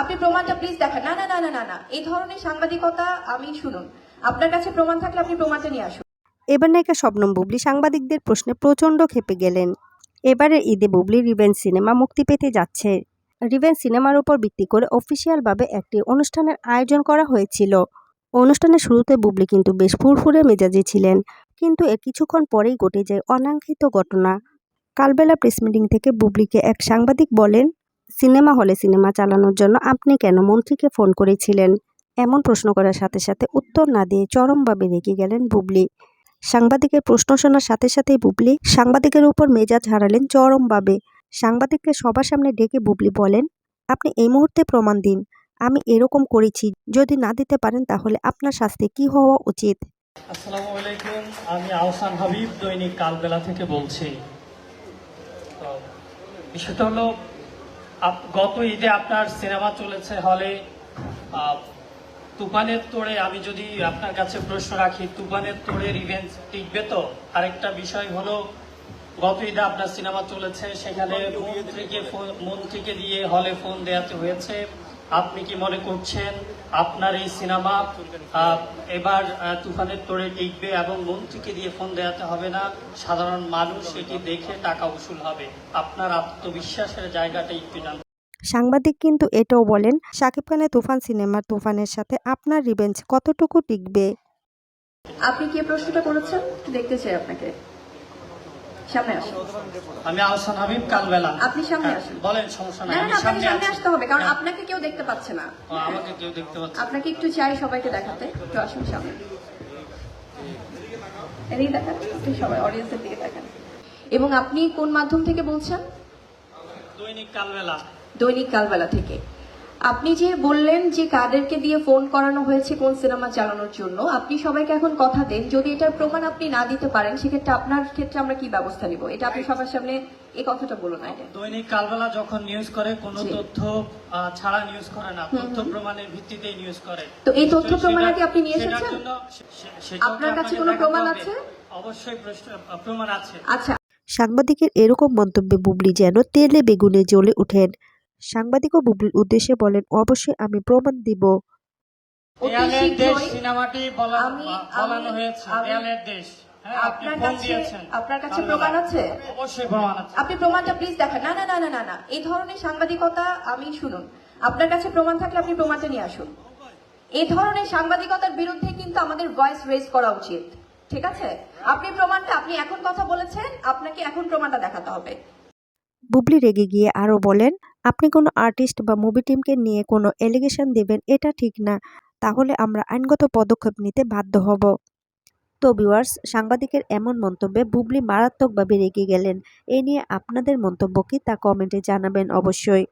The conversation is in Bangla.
আপনি প্রমাণটা প্লিজ দেখান। না না না না না না। এই ধরনের সাংবাদিকতা আমি শুনুন। আপনার কাছে প্রমাণ থাকলে আপনি প্রমাণটা নিয়ে আসুন। এবার নায়িকা শবনম বুবলি সাংবাদিকদের প্রশ্নে প্রচণ্ড খেপে গেলেন। এবারের ঈদে বুবলি রিভেঞ্জ সিনেমা মুক্তি পেতে যাচ্ছে। রিভেঞ্জ সিনেমার উপর ভিত্তি করে অফিসিয়ালভাবে একটি অনুষ্ঠানের আয়োজন করা হয়েছিল। অনুষ্ঠানের শুরুতে বুবলি কিন্তু বেশ ফুরফুরে মেজাজে ছিলেন, কিন্তু এর কিছুক্ষণ পরেই ঘটে যায় অনাকাঙ্ক্ষিত ঘটনা। কালবেলা প্রেস মিটিং থেকে বুবলিকে এক সাংবাদিক বলেন সিনেমা হলে সিনেমা চালানোর জন্য আপনি কেন মন্ত্রীকে ফোন করেছিলেন? এমন প্রশ্ন করার সাথে সাথে উত্তর না দিয়ে চরমভাবে রেগে গেলেন বুবলি। সাংবাদিকের প্রশ্ন শোনার সাথে সাথেই বুবলি সাংবাদিকের উপর মেজাজ হারালেন চরমভাবে। সাংবাদিককে সবার সামনে ডেকে বুবলি বলেন, আপনি এই মুহূর্তে প্রমাণ দিন। আমি এরকম করেছি। যদি না দিতে পারেন তাহলে আপনার শাস্তি কি হওয়া উচিত? আসসালামু আলাইকুম, আমি আহসান হাবিব, দৈনিক কালবেলা থেকে বলছি। বিষয়টা হলো গত ঈদে আপনার সিনেমা চলেছে হলে তুফানের তোড়ে আমি যদি আপনার কাছে প্রশ্ন রাখি তুফানের তোড়ে রিভেঞ্জ টিকবে তো? আরেকটা বিষয় হলো গত ঈদে আপনার সিনেমা চলেছে সেখানে মন্ত্রীকে ফোন- মন্ত্রীকে দিয়ে হলে ফোন দেওয়াতে হয়েছে। আপনি কি মনে করছেন আপনার এই সিনেমা এবার তুফানের তোড়ে টিকবে এবং মন্ত্রীকে দিয়ে ফোন দেওয়াতে হবে না? সাধারণ মানুষ এটি দেখে টাকা উসুল হবে। আপনার আত্মবিশ্বাসের জায়গাটা একটু জানতে সাংবাদিক কিন্তু এটাও বলেন শাকিব খানের তুফান সিনেমার তুফানের সাথে আপনার রিভেঞ্জ কতটুকু টিকবে? আপনি কি প্রশ্নটা করেছেন? দেখতে চাই আপনাকে। সামনে আসুন। আমি আহসান হাবিব কালবেলা। আপনি সামনে হ্যাঁ, আসুন। বলেন সমস্যা নাই না আমি আপনাকে সামনে সামনে আসতে হবে কারণ হ্যাঁ, আপনাকে কেউ দেখতে পাচ্ছে না। আমাকে কেউ দেখতে পাচ্ছে আপনাকে একটু চাই সবাইকে দেখাতে। একটু আসুন সামনে। এদিকে দেখান আপনি সবাই অডিয়েন্সের দিকে দেখান। এবং আপনি কোন মাধ্যম থেকে বলছেন? দৈনিক কালবেলা। দৈনিক কালবেলা থেকে। আপনি যে বললেন যে কাদেরকে দিয়ে ফোন করানো হয়েছে কোন সিনেমা চালানোর জন্য আপনি সবাইকে এখন কথা দেন। যদি এটার প্রমাণ আপনি না দিতে পারেন সেক্ষেত্রে আপনার ক্ষেত্রে আমরা কি ব্যবস্থা নিব? এটা আপনি সবার সামনে এই কথাটা বলুন দৈনিক কালবেলা যখন নিউজ করে কোনো তথ্য ছাড়া নিউজ করে না তথ্য প্রমাণের ভিত্তিতেই নিউজ করে। তো এই তথ্য প্রমাণ কি আপনি নিয়ে এসেছেন? আপনার কাছে কোনো প্রমাণ আছে? অবশ্যই প্রমাণ আছে। আচ্ছা। সাংবাদিকের এরকম মন্তব্যে বুবলি যেন তেলে বেগুনে জ্বলে ওঠেন। সাংবাদিকও বুবলির উদ্দেশ্যে বলেন অবশ্যই আমি প্রমাণ দিব। সিনেমাটি বলানো হয়েছে। দেশ। হ্যাঁ আপনি আপনার কাছে আপনার কাছে প্রমাণ আছে? অবশ্যই প্রমাণ আছে। আপনি প্রমাণটা প্লিজ দেখান। না না না না না না। এই ধরনের সাংবাদিকতা আমি শুনুন। আপনার কাছে প্রমাণ থাকলে আপনি প্রমাণটা নিয়ে আসুন। এই ধরনের সাংবাদিকতার বিরুদ্ধে কিন্তু আমাদের ভয়েস রেজ করা উচিত। ঠিক আছে? আপনি প্রমাণটা আপনি এখন কথা বলেছেন আপনাকে এখন প্রমাণটা দেখাতে হবে। বুবলি রেগে গিয়ে আরও বলেন আপনি কোনো আর্টিস্ট বা মুভি টিমকে নিয়ে কোনো এলিগেশন দেবেন, এটা ঠিক না। তাহলে আমরা আইনগত পদক্ষেপ নিতে বাধ্য হব। তো ভিউয়ার্স, সাংবাদিকের এমন মন্তব্যে বুবলি মারাত্মকভাবে রেগে গেলেন। এ নিয়ে আপনাদের মন্তব্য কি তা কমেন্টে জানাবেন অবশ্যই।